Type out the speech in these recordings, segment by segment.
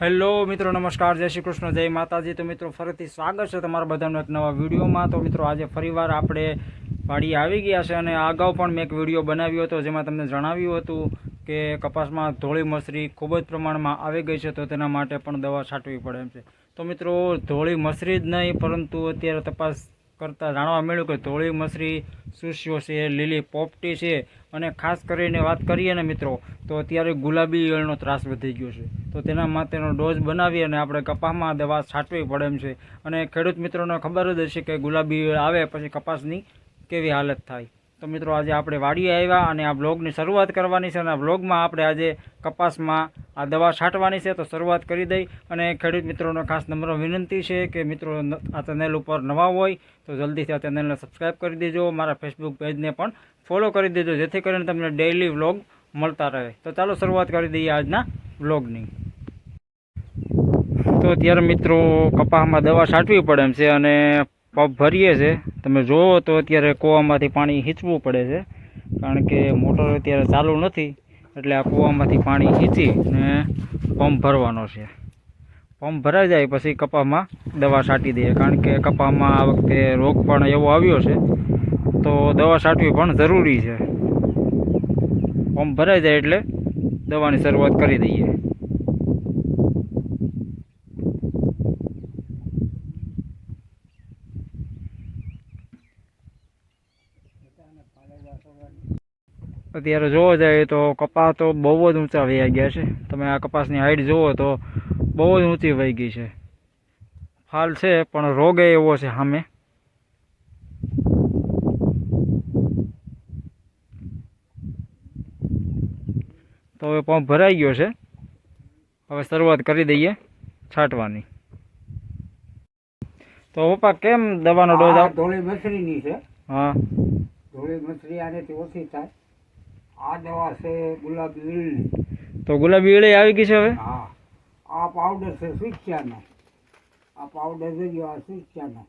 Hello મિત્રો, નમસ્કાર, જય શ્રી કૃષ્ણ, જય માતાજી. તો મિત્રો, ફરીથી સ્વાગત છે તમારા બધાનો એક નવા વિડીયોમાં. તો મિત્રો, આજે ફરીવાર આપણે વાડી આવી ગયા છે અને અગાઉ પણ મેં એક વીડિયો બનાવ્યો હતો જેમાં તમને જણાવ્યું હતું કે કપાસમાં ધોળી મસરી ખૂબ જ પ્રમાણમાં આવી ગઈ છે, તો તેના માટે પણ દવા છાંટવી પડે એમ છે. તો મિત્રો, ધોળી મસરી જ નહીં, પરંતુ અત્યારે તપાસ કરતાં જાણવા મળ્યું કે ધોળી મસરી સુસ્યો છે, લીલી પોપટી છે અને ખાસ કરીને વાત કરીએ ને મિત્રો, તો અત્યારે ગુલાબી ઈયળનો ત્રાસ વધી ગયો છે. તો તેના માટેનો ડોઝ બનાવી અને આપણે કપાસમાં દવા છાંટવી પડે એમ છે. અને ખેડૂત મિત્રોને ખબર જ હશે કે ગુલાબી ઈયળ આવે પછી કપાસની કેવી હાલત થાય. તો મિત્રો આજે આપણે વાડીએ આવ્યા અને આ બ્લોગની શરૂઆત કરવાની છે અને આ બ્લોગમાં આપણે આજે કપાસમાં આ દવા છાંટવાની છે તો શરૂઆત કરી દઈ અને ખેડૂત મિત્રોનો ખાસ નમ્ર વિનંતી છે કે મિત્રો આ ચેનલ ઉપર નવા હોય તો જલ્દીથી આ ચેનલને સબસ્ક્રાઈબ કરી દેજો, મારા ફેસબુક પેજને પણ ફોલો કરી દેજો, જેથી કરીને તમને ડેઇલી વ્લોગ મળતા રહે. તો ચાલો શરૂઆત કરી દઈએ આજના વ્લોગની તો અત્યારે મિત્રો કપાસમાં દવા છાંટવી પડે એમ છે અને પંપ ભરીએ છે તમે જુઓ તો અત્યારે કૂવામાંથી પાણી હીચવું પડે છે. કારણ કે મોટર અત્યારે ચાલુ નથી, એટલે આ કૂવામાંથી પાણી હીચી અને પંપ ભરવાનો છે. પંપ ભરાઈ જાય પછી કપાસમાં દવા છાંટી દઈએ. કારણ કે કપાસમાં આ વખતે રોગ પણ એવો આવ્યો છે, તો દવા છાંટવી પણ જરૂરી છે. પંપ ભરાઈ જાય એટલે દવાની શરૂઆત કરી દઈએ. અત્યારે જોવા જાય તો કપાસ તો બહુ જ ઊંચા વહી ગયા છે. તમે આ કપાસની હાઈટ જુઓ તો બહુ જ ઊંચી વહી ગઈ છે. ફાલ છે પણ રોગ એવો છે સામે. તો હવે પંપ ભરાઈ ગયો છે. હવે શરૂઆત કરી દઈએ છાંટવાની. તો પપ્પા કેમ દવાનો ડોઝ ધોળી મસરીની છે. હા. ધોળી મસરી આનેથી ઓછી થાય. આ દવા છે ગુલાબી ઈળની તો ગુલાબી ઈળી આવી ગઈ છે હવે? હા. આ પાવડર છે સ્વિચ્યાનો આ પાવડર જોજો આ સ્વિચ્યાનો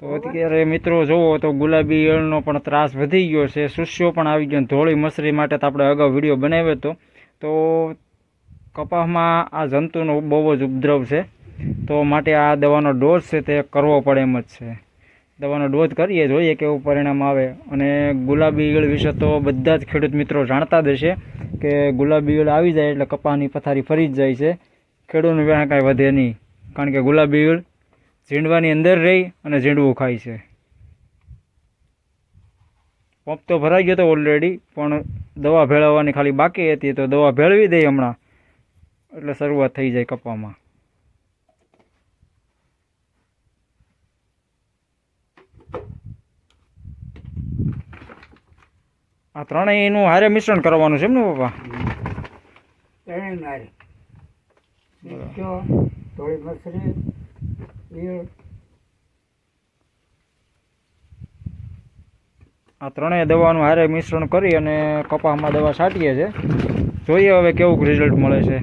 તો અત્યારે મિત્રો જુઓ તો ગુલાબી ઈયળનો પણ ત્રાસ વધી ગયો છે. સુસ્યો પણ આવી ગયો ધોળી મસરી માટે તો આપણે અગાઉ વીડિયો બનાવ્યો હતો. તો કપાસમાં આ જંતુનો બહુ જ ઉપદ્રવ છે. તો માટે આ દવાનો ડોઝ છે તે કરવો પડે એમ જ છે. દવાનો ડોઝ કરીએ, જોઈએ કેવું પરિણામ આવે. અને ગુલાબી ઈયળ વિશે તો બધા જ ખેડૂત મિત્રો જાણતા જ હશે કે ગુલાબી ઈયળ આવી જાય એટલે કપાની પથારી ફરી જ જાય છે. ખેડૂતનું વ્યાહ કાંઈ વધે નહીં. કારણ કે ગુલાબી ઈયળ ઝીંડવાની અંદર રહી અને ઝીંડવું ખાય છે. પંપ તો ભરાઈ ગયો હતો ઓલરેડી પણ દવા ભેળવવાની ખાલી બાકી હતી તો દવા ભેળવી દઈએ હમણાં. એટલે શરૂઆત થઈ જાય કપામાં. આ ત્રણેયનું હારે મિશ્રણ કરવાનું છે એમ ને બાપા? ત્રણેય સુચ્યો ધોળી મસરી આ ત્રણેય દવાનું હારે મિશ્રણ કરી અને કપાસમાં દવા છાંટીએ છીએ જોઈએ હવે કેવું રિઝલ્ટ મળે છે.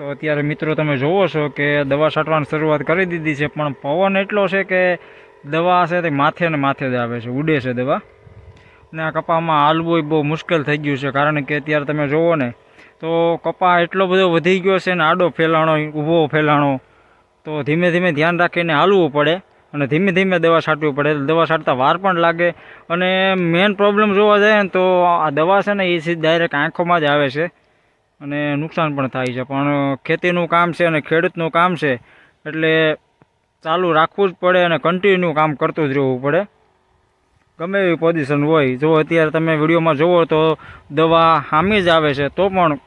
તો અત્યારે મિત્રો તમે જોવો છો કે દવા છાંટવાની શરૂઆત કરી દીધી છે, પણ પવન એટલો છે કે દવા છે તે માથે ને માથે જ આવે છે, ઉડે છે દવા. ને આ કપામાં હાલવું બહુ મુશ્કેલ થઈ ગયું છે, કારણ કે અત્યારે તમે જોવો ને, તો કપા એટલો બધો વધી ગયો છે ને, આડો ફેલાણો, ઊભો ફેલાણો, તો ધીમે ધીમે ધ્યાન રાખીને હાલવું પડે અને ધીમે ધીમે દવા છાંટવી પડે. દવા છાંટતા વાર પણ લાગે અને મેઇન પ્રોબ્લેમ જોવા જાય ને, તો આ દવા છે ને, એ સીધી ડાયરેક્ટ આંખોમાં જ આવે છે. અને નુકસાન પણ થાય છે. પણ ખેતીનું કામ છે અને ખેડૂતનું કામ છે, એટલે ચાલુ રાખવું જ પડે અને કન્ટિન્યુ કામ કરતું જ રહેવું પડે. ગમે એવી પોઝિશન હોય. જો અત્યારે તમે વિડીયોમાં જુઓ તો દવા હામી જ આવે છે, તો પણ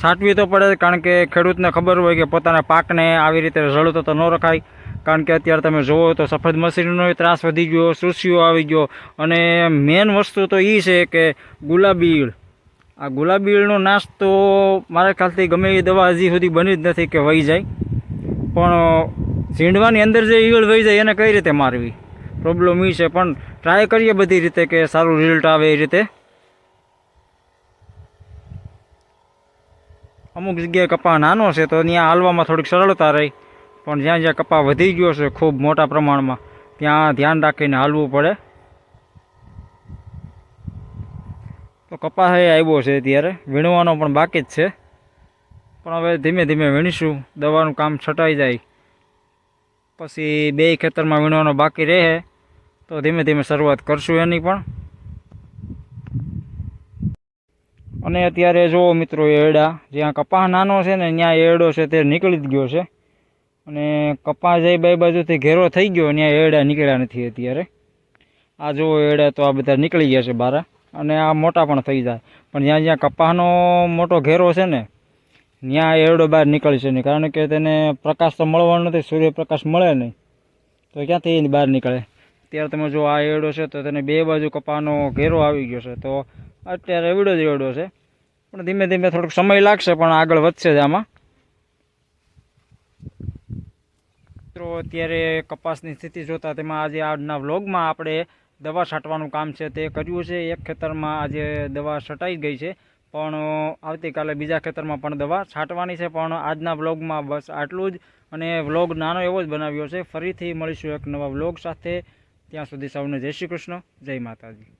છાંટવી તો પડે કારણ કે ખેડૂતને ખબર હોય કે પોતાના પાકને આવી રીતે રઝળતો તો ન રખાય. કારણ કે અત્યારે તમે જુઓ તો સફેદ મશીનનો ત્રાસ વધી ગયો સુસીઓ આવી ગયો. અને મેઇન વસ્તુ તો એ છે કે ગુલાબી ઈળ. આ ગુલાબી ઈળનો નાશ તો મારા ખ્યાલથી ગમે એ દવા હજી સુધી બની જ નથી કે વહી જાય. પણ, ઝીંડવાની અંદર જે ઈયળ વહી જાય એને કઈ રીતે મારવી? પ્રોબ્લેમ એ છે, પણ ટ્રાય કરીએ બધી રીતે કે સારું રિઝલ્ટ આવે એ રીતે. અમુક જગ્યાએ કપા નાનો છે તો ત્યાં હાલવામાં થોડીક સરળતા રહી. પણ જ્યાં જ્યાં કપા વધી ગયો છે ખૂબ મોટા પ્રમાણમાં, ત્યાં ધ્યાન રાખીને હાલવું પડે. તો કપાસ એ આવ્યો છે ત્યારે વીણવાનો પણ બાકી જ છે. પણ હવે ધીમે ધીમે વીણીશું. દવાનું કામ છટાઈ જાય. પછી બે ખેતરમાં વીણવાનો બાકી રહે. તો ધીમે ધીમે શરૂઆત કરશું એની પણ. અને અત્યારે જુઓ મિત્રો એડા, જ્યાં કપાસ નાનો છે ને, ત્યાં એરડો છે તે નીકળી જ ગયો છે. અને કપાસ એ બે બાજુથી ઘેરો થઈ ગયો, ત્યાં એરડા નીકળ્યા નથી અત્યારે. આ જુઓ એડા તો આ બધા નીકળી ગયા છે બહાર અને આ મોટા પણ થઈ જાય. પણ જ્યાં જ્યાં કપાસનો મોટો ઘેરો છે ને, ત્યાં એરડો બહાર નીકળી છે નહીં. કારણ કે તેને પ્રકાશ તો મળવાનો નથી, સૂર્યપ્રકાશ મળે નહીં. તો ક્યાંથી એની બહાર નીકળે? અત્યારે તમે જો આ એરડો છે, તો તેને બે બાજુ કપાનો ઘેરો આવી ગયો છે. તો અત્યારે એવડો જ એરડો છે. પણ ધીમે ધીમે થોડોક સમય લાગશે, પણ આગળ વધશે જ આમાં. મિત્રો, અત્યારે કપાસની સ્થિતિ જોતાં તેમાં આજે આજના વ્લોગમાં આપણે દવા છાંટવાનું કામ છે તે કર્યું છે. એક ખેતરમાં આજે દવા છટાઈ ગઈ છે. પણ આવતીકાલે બીજા ખેતરમાં પણ દવા છાંટવાની છે. પણ આજના વ્લોગમાં બસ આટલું જ. અને વ્લોગ નાનો એવો જ બનાવ્યો છે. ફરીથી મળીશું એક નવા વ્લોગ સાથે. ત્યાં સુધી સૌને જય શ્રી કૃષ્ણ. જય માતાજી.